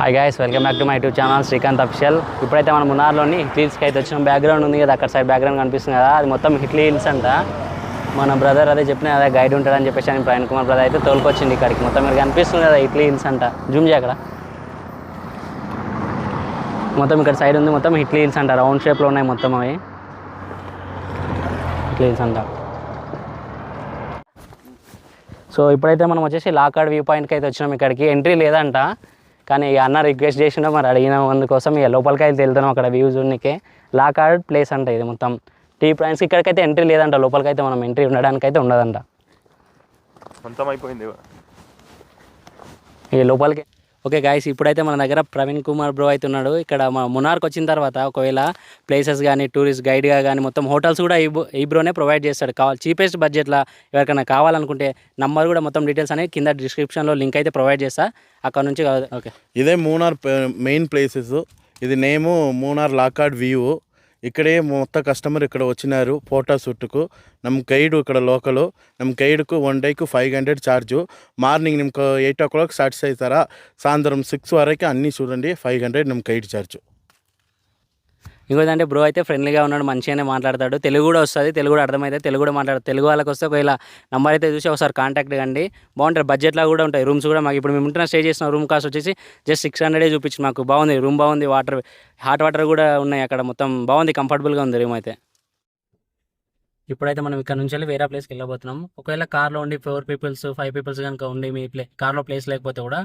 Hi guys welcome back to my YouTube channel Srikanth official ఇప్పుడైతే మనం మున్నార్లోని హిట్లీస్కి అయితే వచ్చిన బ్యాక్గ్రౌండ్ ఉంది కదా అక్కడ సైడ్ బ్యాక్గ్రౌండ్ కనిపిస్తుంది కదా అది మొత్తం హిట్లీ హిల్స్ అంట. మన బ్రదర్ అదే చెప్పిన అదే గైడ్ ఉంటాడని చెప్పేసి అని ప్రవీణ్ కుమార్ బ్రదర్ అయితే తోలుకొచ్చింది ఇక్కడికి. మొత్తం మీరు కనిపిస్తుంది కదా హిట్లీ హిల్స్ అంట. జూమ్ చేయ అక్కడ. మొత్తం ఇక్కడ సైడ్ ఉంది మొత్తం హిట్లీ హిల్స్ అంట. రౌండ్ షేప్లో ఉన్నాయి మొత్తం అవి. హిట్లీ హిల్స్ అంట. సో ఇప్పుడైతే మనం వచ్చేసి లాకాడ్ వ్యూ పాయింట్కి అయితే వచ్చినాం ఇక్కడికి. ఎంట్రీ లేదంట. కానీ అన్న రిక్వెస్ట్ చేసిండో మరి అడిగిన. అందుకోసం ఇక లోపలికి అయితే వెళ్తున్నాం అక్కడ వ్యూ చూడడానికి లాకాడ్ ప్లేస్ అంట ఇది మొత్తం. టీ పాయింట్స్ ఇక్కడికైతే ఎంట్రీ లేదంట. లోపలికైతే మనం ఎంట్రీ ఉండడానికి అయితే ఉండదంట అంతమైపోయింది ఇక లోపలికి ఓకే గాయస్ ఇప్పుడైతే మన దగ్గర ప్రవీణ్ కుమార్ బ్రో అయితే ఉన్నాడు. ఇక్కడ మా మునార్కి వచ్చిన తర్వాత ఒకవేళ ప్లేసెస్ కానీ టూరిస్ట్ గైడ్గా కానీ మొత్తం హోటల్స్ కూడా ఈ బ్రో- ఈ బ్రోనే ప్రొవైడ్ చేస్తాడు. కావాలి చీపెస్ట్ బడ్జెట్లో ఎవరికైనా కావాలనుకుంటే నంబర్ కూడా మొత్తం డీటెయిల్స్ అనేవి కింద డిస్క్రిప్షన్లో లింక్ అయితే ప్రొవైడ్ చేస్తా. అక్కడ నుంచి ఓకే. ఇదే మూనార్ మెయిన్ ప్లేసెస్ ఇది నేము మూనార్ లాకాడ్ వ్యూ ఇక్కడే మొత్తం కస్టమర్ ఇక్కడ వచ్చినారు ఫోటో షూట్కు. గైడ్ ఇక్కడ ಈ నమ్మ local one ಗೈಡ್ಕು one five hundred hundred morning నిమ్కు eight o'clock starts అవుతారా సాయంత్రం సిక్స్ వరకు అన్నీ చూడండి ఫైవ్ హండ్రెడ్ నమ్మ గైడ్ ఛార్జు ఇంకోదంటే బ్రో అయితే ఫ్రెండ్లీగా ఉన్నాడు మంచిగానే మాట్లాడతాడు. తెలుగు కూడా వస్తుంది తెలుగు కూడా అర్థమైతే తెలుగు కూడా మాట్లాడతాడు. తెలుగు వాళ్ళకి వస్తే ఒకవేళ నంబర్ అయితే చూసి ఒకసారి కాంటాక్ట్ కండి. బాగుంటుంది బడ్జెట్లో కూడా ఉంటాయి రూమ్స్ కూడా మాకు. ఇప్పుడు మేము ఉంటున్న స్టే చేసిన రూమ్ కాస్ట్ వచ్చేసి జస్ట్ సిక్స్ హండ్రెడే చూపించింది మాకు. బాగుంది రూమ్ బాగుంది వాటర్ హాట్ వాటర్ కూడా ఉన్నాయి అక్కడ మొత్తం. బాగుంది కంఫర్టబుల్గా ఉంది రూమ్ అయితే. ఇప్పుడైతే మనం ఇక్కడ నుంచి వెళ్ళి వేరే ప్లేస్కి వెళ్ళబోతున్నాం. ఒకవేళ కార్లో ఉండి ఫోర్ పీపుల్స్ ఫైవ్ పీపుల్స్ కనుక ఉండి మీ ప్లే కార్లో ప్లేస్ లేకపోతే కూడా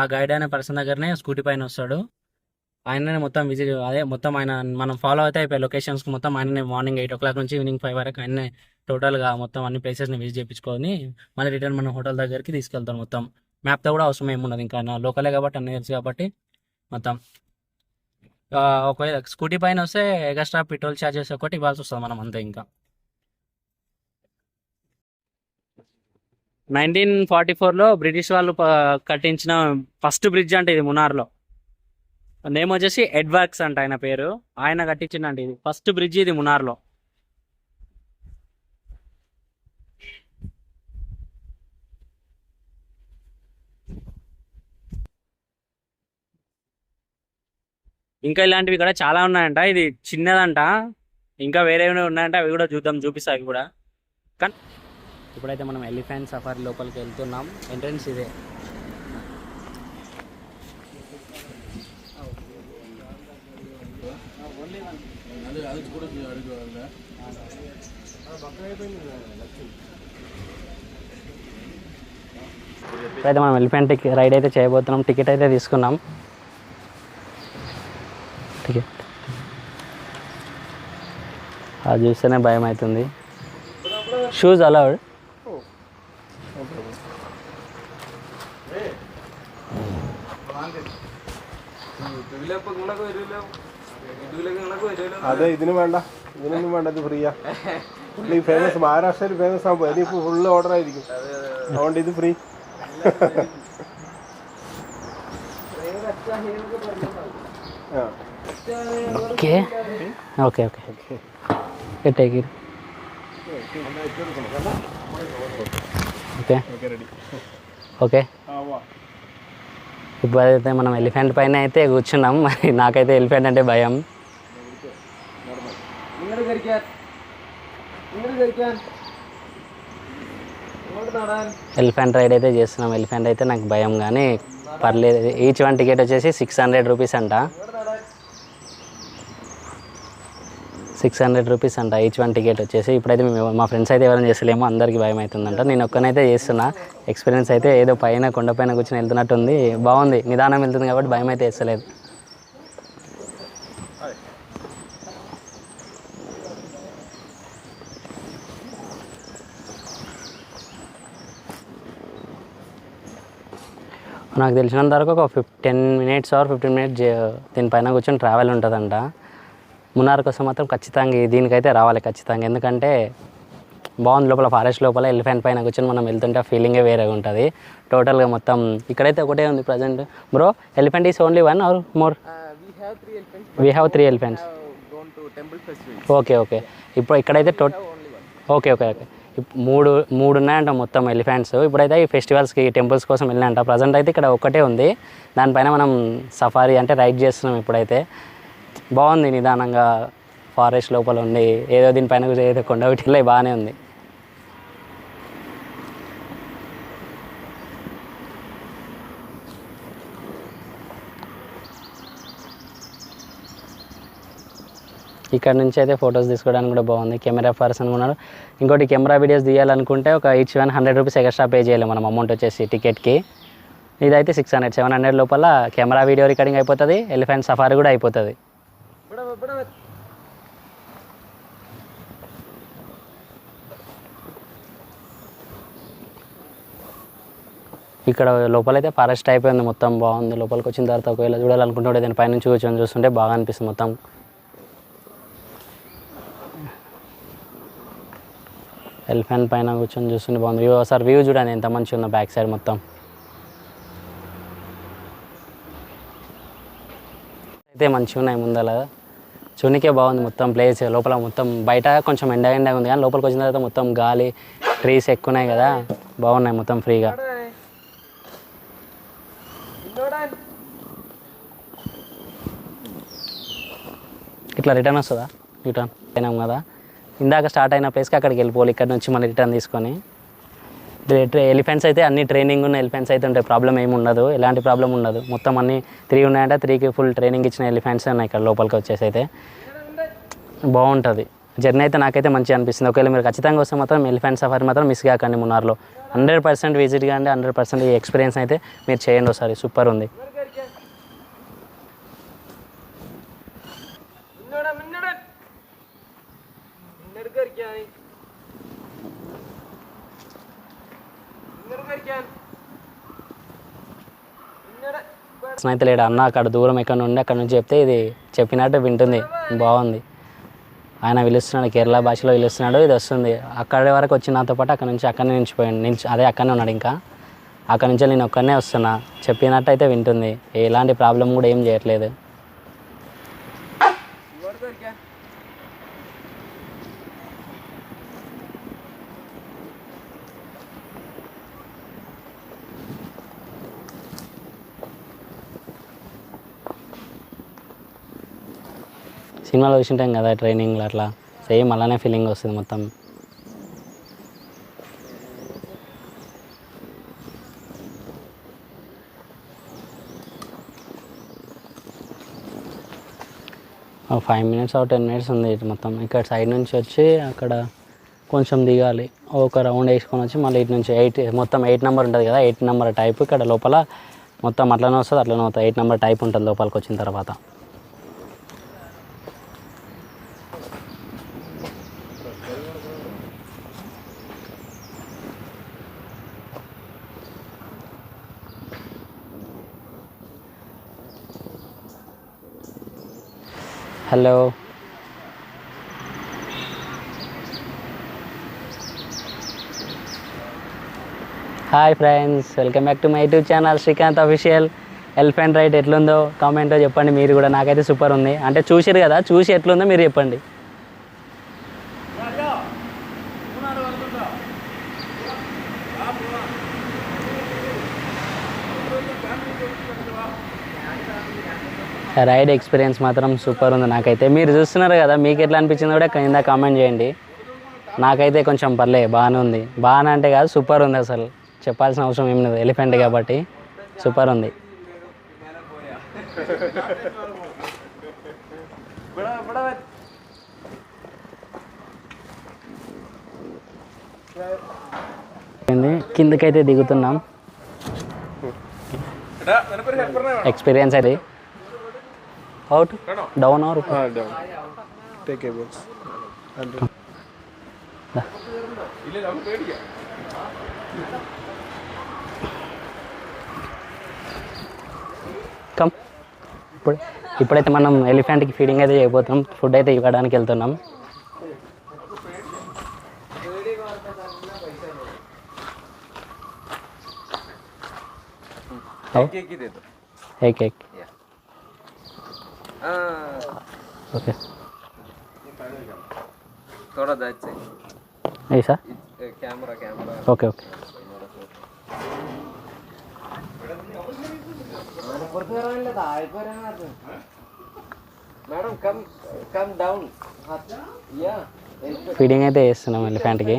ఆ గైడ్ అనే పర్సన్ దగ్గరనే స్కూటీ పైన వస్తాడు. ఆయననే మొత్తం విజిట్ అదే మొత్తం ఆయన మనం ఫాలో అయితే అయిపోయి లొకేషన్స్కి మొత్తం ఆయననే మార్నింగ్ ఎయిట్ ఓ క్లాక్ నుంచి ఈవినింగ్ ఫైవ్ వరకు ఆయననే టోటల్గా మొత్తం అన్ని ప్లేసెస్ని విజిట్ చేయించుకొని మళ్ళీ రిటర్న్ మన హోటల్ దగ్గరికి తీసుకెళ్తాం మొత్తం. మ్యాప్తో కూడా అవసరం ఏమున్నది ఇంకా నా లోకలే కాబట్టి అన్నీ తెలుసు కాబట్టి మొత్తం. ఒకవేళ స్కూటీ పైన వస్తే ఎక్స్ట్రా పెట్రోల్ ఛార్జెస్ ఒకటి ఇవ్వాల్సి వస్తుంది మనం అంతే ఇంకా. నైన్టీన్ ఫార్టీ ఫోర్లో బ్రిటిష్ వాళ్ళు కట్టించిన ఫస్ట్ బ్రిడ్జ్ అంటే ఇది మునార్లో. నేమ్ వచ్చేసి ఎడ్వర్క్స్ అంట ఆయన పేరు. ఆయన కట్టించిందండి ఇది. ఫస్ట్ బ్రిడ్జ్ ఇది మునార్లో ఇంకా ఇలాంటివి ఇక్కడ చాలా ఉన్నాయంట. ఇది చిన్నదంట. ఇంకా వేరే ఉన్నాయంట అవి కూడా చూద్దాం. చూపిస్తా అవి కూడా. కానీ ఇప్పుడైతే మనం ఎలిఫెంట్ సఫారీ లోపలికి వెళ్తున్నాం. ఎంట్రన్స్ ఇదే. ఇప్పుడైతే మనం ఎలిఫెంట్ రైడ్ అయితే చేయబోతున్నాం టికెట్ అయితే తీసుకున్నాం టికెట్ అది చూస్తేనే భయం అవుతుంది షూస్ అలౌడ్ അതെ ഇതിന് വേണ്ട ഇതിനൊന്നും വേണ്ട ഇത് ഫ്രീയാ പുള്ളി ഫേമസ് മഹാരാഷ്ട്രയിൽ ഫേമസ് ആകുമ്പോൾ ഇനിയിപ്പോൾ ഫുള്ള് ഓർഡർ ആയിരിക്കും അതുകൊണ്ട് ഇത് ഫ്രീ ആ okay okay okay take it okay okay ఇప్పుడు అయితే మనం ఎలిఫెంట్ పైన అయితే కూర్చున్నాం మరి నాకైతే ఎలిఫెంట్ అంటే భయం ఎలిఫెంట్ రైడ్ అయితే చేస్తున్నాం. ఎలిఫెంట్ అయితే నాకు భయం కానీ పర్లేదు. ఈచ్ వన్ టికెట్ వచ్చేసి సిక్స్ హండ్రెడ్ రూపీస్ అంట. సిక్స్ హండ్రెడ్ రూపీస్ అంట ఈచ్ వన్ టికెట్ వచ్చేసి. ఇప్పుడైతే మేము మా ఫ్రెండ్స్ అయితే ఎవరైనా చేస్తలేమో అందరికీ భయం అవుతుందంట. నేను ఒక్కనైతే చేస్తున్నా. ఎక్స్పీరియన్స్ అయితే ఏదో పైన కొండపైన కూర్చొని వెళ్తున్నట్టు ఉంది బాగుంది. నిదానం వెళ్తుంది కాబట్టి భయం అయితే వేస్తలేదు. నాకు తెలిసినంత వరకు ఒక five ten minutes or fifteen minutes దీనిపైన కూర్చొని ట్రావెల్ ఉంటుందంట. మున్నార్ కోసం మాత్రం ఖచ్చితంగా దీనికైతే రావాలి ఖచ్చితంగా. ఎందుకంటే బాగుంది లోపల ఫారెస్ట్ లోపల ఎలిఫెంట్ పైన కూర్చొని మనం వెళ్తుంటే ఫీలింగే వేరేగా ఉంటుంది. టోటల్గా మొత్తం ఇక్కడైతే ఒకటే ఉంది present. Bro elephant is only one or more? We have three elephants okay okay ఇప్పుడు ఇక్కడైతే టోట్ ఓకే ఓకే ఓకే మూడు మూడు ఉన్నాయంట మొత్తం ఎలిఫెంట్స్ ఇప్పుడైతే ఈ ఫెస్టివల్స్కి టెంపుల్స్ కోసం వెళ్ళినంట ప్రజెంట్ అయితే ఇక్కడ ఒకటే ఉంది. దానిపైన మనం సఫారీ అంటే రైడ్ చేస్తున్నాం ఇప్పుడైతే. బాగుంది నిదానంగా ఫారెస్ట్ లోపల ఉంది ఏదో దీనిపైన ఏదో కొండ వీటిలో బాగానే ఉంది. ఇక్కడ నుంచి అయితే ఫొటోస్ తీసుకోవడానికి కూడా బాగుంది. కెమెరా పర్సన్ ఉన్నాడు. ఇంకోటి కెమెరా వీడియోస్ తీయాలనుకుంటే ఒక each one hundred rupees extra pay చేయాలి మనం అమౌంట్ వచ్చేసి టికెట్కి ఇదైతే సిక్స్ హండ్రెడ్ సెవెన్ హండ్రెడ్ లోపల కెమెరా వీడియో రికార్డింగ్ అయిపోతుంది ఎలిఫెంట్ సఫారీ కూడా అయిపోతుంది. ఇక్కడ లోపలైతే ఫారెస్ట్ అయిపోయింది మొత్తం బాగుంది. లోపలికి వచ్చిన తర్వాత ఒకవేళ చూడాలనుకుంటే దాని పైనుంచి కూర్చొని చూస్తుంటే బాగా అనిపిస్తుంది మొత్తం. ఎలిఫెంట్ పైన కూర్చొని చూస్తుంటే బాగుంది. వ్యూ ఒకసారి వ్యూ చూడండి ఎంత మంచిగా ఉందో బ్యాక్ సైడ్ మొత్తం. అయితే మంచిగా ఉన్నాయి ముందర చూనికే బాగుంది మొత్తం ప్లేస్ లోపల మొత్తం బయట కొంచెం ఎండ ఎండగా ఉంది కానీ లోపలికి వచ్చిన తర్వాత మొత్తం గాలి ట్రీస్ ఎక్కువ ఉన్నాయి కదా. బాగున్నాయి మొత్తం ఫ్రీగా ఇట్లా రిటర్న్ వస్తుందా? రిటర్న్ అయినాం కదా ఇందాక స్టార్ట్ అయిన ప్లేస్కి అక్కడికి వెళ్ళిపోవాలి ఇక్కడ నుంచి మళ్ళీ రిటర్న్ తీసుకొని. ఎలిఫెంట్స్ అయితే అన్ని ట్రైనింగ్ ఉన్న ఎలిఫెంట్స్ అయితే ఉంటాయి. ప్రాబ్లం ఏమి ఉండదు. ఎలాంటి ప్రాబ్లం ఉండదు. మొత్తం అన్ని త్రీ ఉన్నాయంటే. త్రీకి ఫుల్ ట్రైనింగ్ ఇచ్చిన ఎలిఫెంట్స్ ఉన్నాయి ఇక్కడ లోపలికి వచ్చేసి అయితే. బాగుంటుంది. జర్నీ అయితే నాకైతే మంచిగా అనిపిస్తుంది. ఒకవేళ మీరు ఖచ్చితంగా వస్తే మాత్రం ఎలిఫెంట్ సఫారీ మాత్రం మిస్ కాకండి మున్నార్లో. హండ్రెడ్ పర్సెంట్ విజిట్ కానీ హండ్రెడ్ పర్సెంట్ ఈ ఎక్స్పీరియన్స్ అయితే మీరు చేయండి ఒకసారి. సూపర్ ఉంది. అయితే లేడు అన్న అక్కడ దూరం ఎక్కడ నుండి అక్కడ నుంచి చెప్తే ఇది చెప్పినట్టు వింటుంది బాగుంది ఆయన పిలుస్తున్నాడు కేరళ భాషలో పిలుస్తున్నాడు ఇది వస్తుంది అక్కడి వరకు వచ్చిన నాతో పాటు అక్కడ నుంచి అక్కడనే నిలిచిపోయాడు నిలిచి అదే అక్కడనే ఉన్నాడు ఇంకా అక్కడ నుంచి నేను ఒక్కడనే వస్తున్నా చెప్పినట్టు అయితే వింటుంది ఎలాంటి ప్రాబ్లం కూడా ఏం చేయట్లేదు సినిమాలో చూసింటాం కదా ట్రైనింగ్లో అట్లా. సేమ్ అలానే ఫీలింగ్ వస్తుంది మొత్తం. Five minutes or ten minutes ఉంది ఇటు మొత్తం. ఇక్కడ సైడ్ నుంచి వచ్చి అక్కడ కొంచెం దిగాలి. ఒక రౌండ్ వేసుకొని వచ్చి మళ్ళీ ఇటు నుంచి ఎయిట్ మొత్తం ఎయిట్ నెంబర్ ఉంటుంది కదా ఎయిట్ నెంబర్ టైప్ ఇక్కడ లోపల మొత్తం అట్లనే వస్తుంది అట్లనే అవుతుంది. ఎయిట్ నెంబర్ టైప్ ఉంటుంది లోపలికి వచ్చిన తర్వాత. Hello. Hi friends welcome back to my YouTube channel Srikanth official elephant ride ఎట్లుందో కామెంట్లో చెప్పండి. మీరు కూడా నాకైతే సూపర్ ఉంది. అంటే చూసారు కదా చూసి ఎట్లుందో మీరు చెప్పండి. రైడ్ ఎక్స్పీరియన్స్ మాత్రం సూపర్ ఉంది నాకైతే. మీరు చూస్తున్నారు కదా మీకు ఎట్లా అనిపించిందో కూడా కింద కామెంట్ చేయండి. నాకైతే కొంచెం పర్లే బాగానే ఉంది. బాగానే అంటే కాదు సూపర్ ఉంది అసలు. చెప్పాల్సిన అవసరం ఏం లేదు ఎలిఫెంట్ కాబట్టి సూపర్ ఉంది? కిందకైతే దిగుతున్నాం. ఎక్స్పీరియన్స్ అది. out down hour take a books come ఇప్పుడు ఇప్పుడైతే మనం ఎలిఫెంట్కి ఫీడింగ్ అయితే చేయబోతున్నాం ఫుడ్ అయితే ఇవ్వడానికి వెళ్తున్నాం केक ही दे दो एक एक okay sir okay okay feeding అయితే వేస్తున్నాం ఎలిఫెంట్కి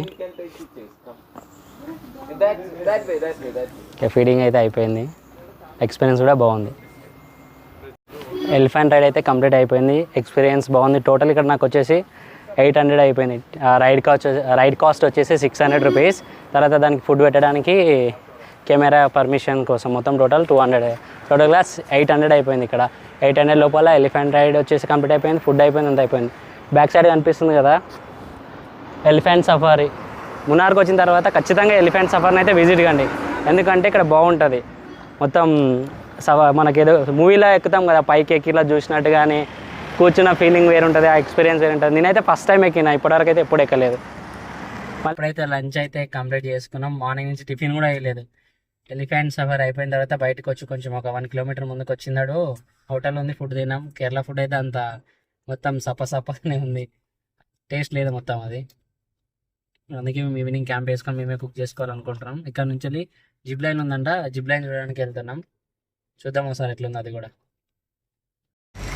ఫీడింగ్ అయితే అయిపోయింది ఎక్స్పీరియన్స్ కూడా బాగుంది ఎలిఫెంట్ రైడ్ అయితే కంప్లీట్ అయిపోయింది. ఎక్స్పీరియన్స్ బాగుంది. టోటల్ ఇక్కడ నాకు వచ్చేసి ఎయిట్ హండ్రెడ్ అయిపోయింది. రైడ్ కాస్ట్ రైడ్ కాస్ట్ వచ్చేసి సిక్స్ హండ్రెడ్ రూపీస్ తర్వాత దానికి ఫుడ్ పెట్టడానికి కెమెరా పర్మిషన్ కోసం మొత్తం total two hundred total class eight hundred అయిపోయింది ఇక్కడ. ఎయిట్ హండ్రెడ్ లోపల ఎలిఫెంట్ రైడ్ వచ్చేసి కంప్లీట్ అయిపోయింది. ఫుడ్ అయిపోయింది అంత అయిపోయింది. బ్యాక్ సైడ్ కనిపిస్తుంది కదా? ఎలిఫెంట్ సఫారీ మునార్కి వచ్చిన తర్వాత ఖచ్చితంగా ఎలిఫెంట్ సఫారీని అయితే విజిట్ కండి. ఎందుకంటే ఇక్కడ బాగుంటుంది. మొత్తం సవ మనకేదో మూవీలో ఎక్కుతాం కదా పైకి ఎక్కిలా చూసినట్టు కానీ కూర్చున్న ఫీలింగ్ వేరుంటుంది ఆ ఎక్స్పీరియన్స్ వేరుంటుంది. నేనైతే ఫస్ట్ టైం ఎక్కినా ఇప్పటివరకు అయితే ఎప్పుడు ఎక్కలేదు. ఇప్పుడైతే లంచ్ అయితే కంప్లీట్ చేసుకున్నాం. మార్నింగ్ నుంచి టిఫిన్ కూడా వేయలేదు. ఎలిఫెంట్ సఫర్ అయిపోయిన తర్వాత బయటకు వచ్చి కొంచెం ఒక వన్ కిలోమీటర్ ముందుకు వచ్చిందాడు. హోటల్ ఉంది ఫుడ్ తిన్నాం. కేరళ ఫుడ్ అయితే అంత మొత్తం సప్ప సప్పనే ఉంది. టేస్ట్ లేదు మొత్తం అది. అందుకే మేము ఈవినింగ్ క్యాంప్ వేసుకొని మేమే కుక్ చేసుకోవాలనుకుంటున్నాం. ఇక్కడ నుంచి వెళ్ళి జిప్ లైన్ ఉందంట. జిప్ లైన్ చూడడానికి వెళ్తున్నాం. చూద్దాం ఒకసారి ఎట్లుంది అది కూడా.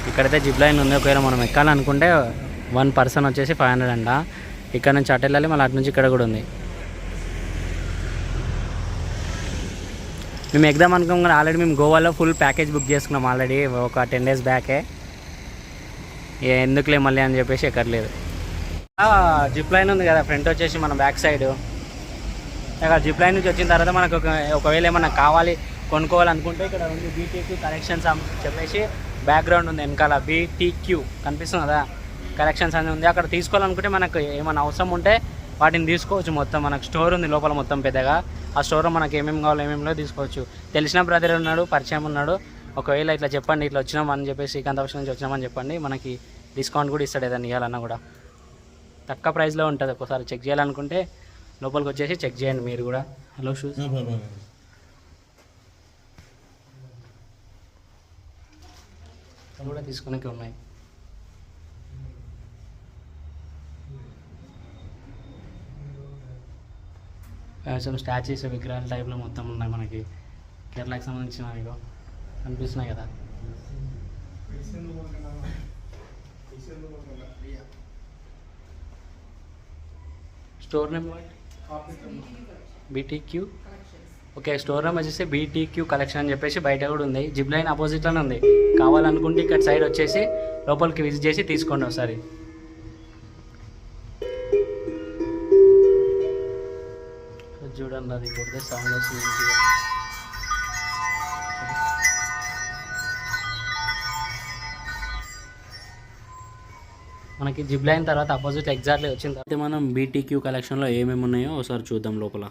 ఇక్కడైతే జిప్ లైన్ ఉంది. ఒకవేళ మనం ఎక్కాలనుకుంటే వన్ పర్సన్ వచ్చేసి ఫైవ్ హండ్రెడ్ అంట. ఇక్కడ నుంచి అటు వెళ్ళాలి మళ్ళీ అటు నుంచి ఇక్కడ కూడా ఉంది. మేము ఎగ్దాం అనుకోం కానీ ఆల్రెడీ మేము గోవాలో ఫుల్ ప్యాకేజ్ బుక్ చేసుకున్నాం ఆల్రెడీ ఒక టెన్ డేస్ బ్యాకే. ఎందుకులే మళ్ళీ అని చెప్పేసి ఎక్కర్లేదు. జిప్ లైన్ ఉంది కదా ఫ్రంట్ వచ్చేసి మన బ్యాక్ సైడ్. ఇక్కడ జిప్ లైన్ నుంచి వచ్చిన తర్వాత మనకు ఒక ఒకవేళ ఏమన్నా కావాలి కొనుక్కోవాలనుకుంటే ఇక్కడ ఉంది బీటీక్యూ కలెక్షన్స్ అని చెప్పేసి బ్యాక్గ్రౌండ్ ఉంది వెనకాల. బీటీక్యూ కనిపిస్తుంది కదా? కలెక్షన్స్ అని ఉంది. అక్కడ తీసుకోవాలనుకుంటే మనకు ఏమైనా అవసరం ఉంటే వాటిని తీసుకోవచ్చు మొత్తం. మనకు స్టోర్ ఉంది లోపల మొత్తం పెద్దగా. ఆ స్టోర్లో మనకు ఏమేమి కావాలో ఏమేమిలో తీసుకోవచ్చు. తెలిసిన బ్రదర్ ఉన్నాడు పరిచయం ఉన్నాడు. ఒకవేళ ఇట్లా చెప్పండి ఇట్లా వచ్చినాం అని చెప్పేసి శ్రీకాంత్ ఆఫీస్ నుంచి వచ్చినామని చెప్పండి మనకి డిస్కౌంట్ కూడా ఇస్తాడు ఏదైనా ఇవ్వాలన్నా కూడా. తక్కువ ప్రైస్లో ఉంటుంది. ఒకసారి చెక్ చేయాలనుకుంటే లోపలికి వచ్చేసి చెక్ చేయండి మీరు కూడా. హలో షూస్ కూడా తీసుకునే ఉన్నాయి. కొంచెం స్టాచ్యూస్ విగ్రహాల టైప్లో మొత్తం ఉన్నాయి మనకి. కేరళకి సంబంధించిన ఇగో. కనిపిస్తున్నాయి కదా. Store name BTQ okay store name వచ్చేసి బీటీక్యూ కలెక్షన్ అని చెప్పేసి బయట కూడా ఉంది. జిప్ లైన్ ఆపోజిట్లోనే ఉంది. కావాలనుకుంటే ఇక్కడ సైడ్ వచ్చేసి లోపలికి విజిట్ చేసి తీసుకోండి ఒకసారి. చూడండి అది కొడితే సౌండ్ వస్తుంది. మనకి జిప్ లైన్ తర్వాత అపోజిట్ ఎగ్జాక్ట్లీ వచ్చిన తర్వాత మనం బీటీక్యూ కలెక్షన్లో ఏమేమి ఉన్నాయో ఒకసారి చూద్దాం లోపల.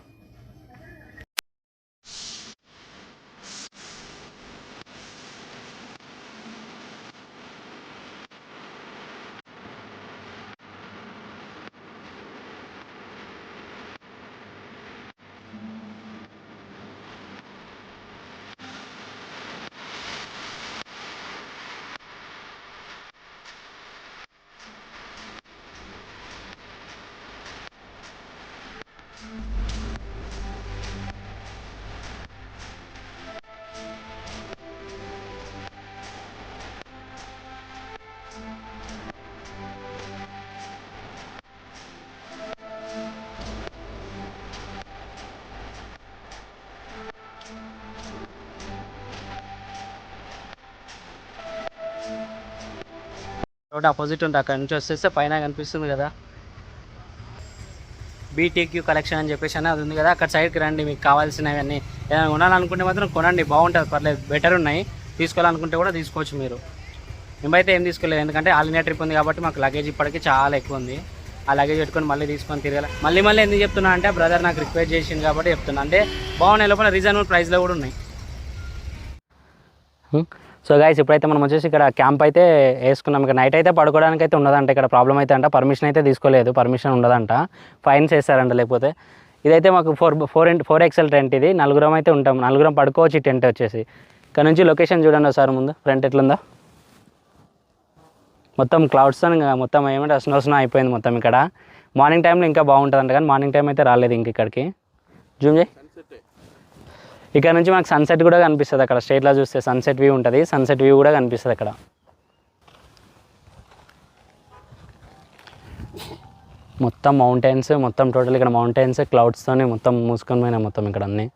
రోడ్ ఆపోజిట్ ఉంది అక్కడ నుంచి వచ్చేస్తే పైన కనిపిస్తుంది కదా. బీటీక్యూ కలెక్షన్ అని చెప్పేసి అని అది ఉంది కదా అక్కడ సైడ్కి రండి మీకు కావాల్సినవి అన్నీ ఏదైనా కొనాలనుకుంటే మాత్రం కొనండి బాగుంటుంది పర్లేదు బెటర్ ఉన్నాయి. తీసుకోవాలనుకుంటే కూడా తీసుకోవచ్చు మీరు. మేమైతే ఏం తీసుకోలేదు ఎందుకంటే ఆల్ ఇండియా ట్రిప్ ఉంది కాబట్టి మాకు లగేజ్ ఇప్పటికీ చాలా ఎక్కువ ఉంది. ఆ లగేజ్ పెట్టుకొని మళ్ళీ తీసుకొని తిరగాలి. మళ్ళీ మళ్ళీ ఎందుకు చెప్తున్నా అంటే బ్రదర్ నాకు రిక్వెస్ట్ చేసింది కాబట్టి చెప్తున్నా. అంటే బాగున్నాయి లోపల రీజనబుల్ ప్రైస్లో కూడా ఉన్నాయి. సో గైస్ ఇప్పుడైతే మనం వచ్చేసి ఇక్కడ క్యాంప్ అయితే వేసుకున్నాం. ఇక్కడ నైట్ అయితే పడుకోవడానికి అయితే ఉండదంట ఇక్కడ ప్రాబ్లం అయితే అంట. పర్మిషన్ అయితే తీసుకోలేదు. పర్మిషన్ ఉండదంట. ఫైన్స్ వేస్తారంట లేకపోతే. ఇదైతే మాకు four four into four XL tent ఇది. నలుగురం అయితే ఉంటాం. నలుగురం పడుకోవచ్చు టెంట్ వచ్చేసి. ఇక్కడ నుంచి లొకేషన్ చూడండి ఒకసారి ముందు. ఫ్రంట్ ఎట్లుందా. మొత్తం క్లౌడ్స్ మొత్తం ఏమంటే స్నో స్నో అయిపోయింది మొత్తం ఇక్కడ. మార్నింగ్ టైంలో ఇంకా బాగుంటుంది కానీ మార్నింగ్ టైం అయితే రాలేదు ఇంక ఇక్కడికి. జూమ్ చేయి. ఇక్కడ నుంచి మనకు సన్సెట్ కూడా కనిపిస్తుంది అక్కడ. స్టేట్లో చూస్తే సన్సెట్ వ్యూ ఉంటుంది. సన్సెట్ వ్యూ కూడా కనిపిస్తుంది అక్కడ. మొత్తం మౌంటైన్స్ మొత్తం టోటల్ ఇక్కడ మౌంటైన్స్ క్లౌడ్స్తోని మొత్తం మూసుకొని పోయినాయి మొత్తం ఇక్కడ అన్నీ.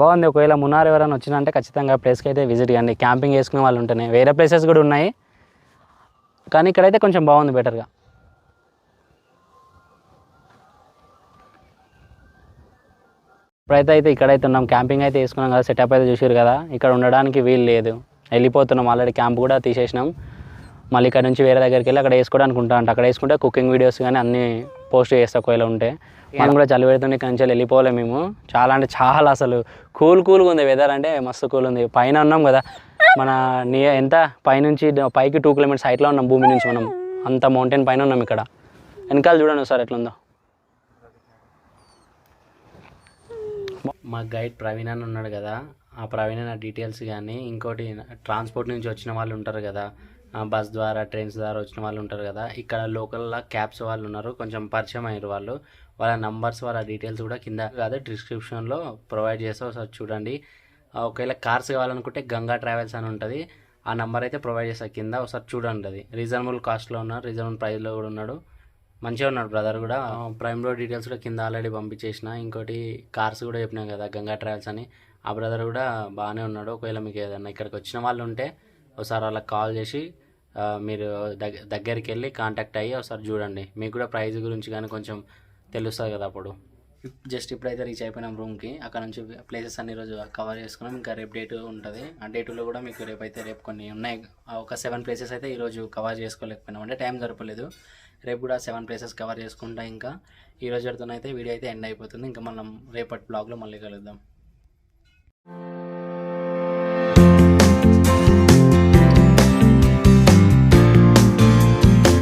బాగుంది. ఒకవేళ మున్నార్ ఎవరైనా వచ్చినా అంటే ఖచ్చితంగా ప్లేస్కి అయితే విజిట్ కానీ క్యాంపింగ్ చేసుకునే వాళ్ళు ఉంటున్నాయి వేరే ప్లేసెస్ కూడా ఉన్నాయి. కానీ ఇక్కడైతే కొంచెం బాగుంది బెటర్గా ఇప్పుడైతే అయితే ఇక్కడైతే ఉన్నాం. క్యాంపింగ్ అయితే వేసుకున్నాం కదా సెటప్ అయితే చూసారు కదా. ఇక్కడ ఉండడానికి వీలు లేదు. వెళ్ళిపోతున్నాం ఆల్రెడీ క్యాంప్ కూడా తీసేసినాం. మళ్ళీ ఇక్కడ నుంచి వేరే దగ్గరికి వెళ్ళి అక్కడ వేసుకోవడానికి ఉంటా అంట. అక్కడ వేసుకుంటే కుకింగ్ వీడియోస్ కానీ అన్నీ పోస్ట్ చేస్తా ఒకవేళ ఉంటే. మనం కూడా చలి పెడుతుండే ఇక్కడ నుంచి వెళ్ళిపోలే మేము. చాలా అంటే చాలా అసలు కూల్ కూల్గా ఉంది వెదర్ అంటే మస్తు కూల్ ఉంది. పైన ఉన్నాం కదా. మన నీ ఎంత? పైనుంచి పైకి టూ కిలోమీటర్స్ హైట్లో ఉన్నాం భూమి నుంచి మనం. అంత మౌంటైన్ పైన ఉన్నాం ఇక్కడ. వెనకాల చూడండి సార్ ఎట్లుందో. మా గైడ్ ప్రవీణ్ అని ఉన్నాడు కదా. ఆ ప్రవీణ్ నా డీటెయిల్స్ కానీ ఇంకోటి ట్రాన్స్పోర్ట్ నుంచి వచ్చిన వాళ్ళు ఉంటారు కదా. బస్ ద్వారా ట్రైన్స్ ద్వారా వచ్చిన వాళ్ళు ఉంటారు కదా. ఇక్కడ లోకల్లో క్యాబ్స్ వాళ్ళు ఉన్నారు. కొంచెం పరిచయం అయ్యారు వాళ్ళు. వాళ్ళ నంబర్స్ వాళ్ళ డీటెయిల్స్ కూడా కింద కాదు డిస్క్రిప్షన్లో ప్రొవైడ్ చేస్తే ఒకసారి చూడండి. ఒకవేళ కార్స్ కావాలనుకుంటే గంగా ట్రావెల్స్ అని ఉంటుంది. ఆ నెంబర్ అయితే ప్రొవైడ్ చేస్తా. కింద ఒకసారి చూడండి అది. రీజనబుల్ కాస్ట్లో ఉన్నారు. రీజనబుల్ ప్రైస్లో కూడా ఉన్నాడు. మంచిగా ఉన్నాడు బ్రదర్ కూడా. ప్రైమ్ రోడ్ డీటెయిల్స్ కూడా కింద ఆల్రెడీ పంపించేసిన. ఇంకోటి కార్స్ కూడా చెప్పినాం కదా గంగా ట్రావెల్స్ అని. ఆ బ్రదర్ కూడా బాగానే ఉన్నాడు. ఒకవేళ మీకు ఏదైనా ఇక్కడికి వచ్చిన వాళ్ళు ఉంటే ఒకసారి వాళ్ళకి కాల్ చేసి మీరు దగ్గ దగ్గరికి వెళ్ళి కాంటాక్ట్ అయ్యి ఒకసారి చూడండి. మీకు కూడా ప్రైస్ గురించి కానీ కొంచెం తెలుస్తుంది కదా అప్పుడు. జస్ట్ ఇప్పుడైతే రీచ్ అయిపోయినాం రూమ్కి. అక్కడ నుంచి ప్లేసెస్ అన్ని రోజు కవర్ చేసుకున్నాం. ఇంకా రేపు డేట్ ఉంటుంది. ఆ డేట్లో కూడా మీకు రేపు అయితే రేపు కొన్ని ఉన్నాయి. ఒక సెవెన్ ప్లేసెస్ అయితే ఈరోజు కవర్ చేసుకోలేకపోయినాం. అంటే టైం సరిపోలేదు. రేపు కూడా సెవెన్ ప్లేసెస్ కవర్ చేసుకుంటా ఇంకా. ఈ రోజు అయితే వీడియో అయితే ఎండ్ అయిపోతుంది. ఇంకా మనం రేపటి బ్లాగ్లో మళ్ళీ కలుద్దాం.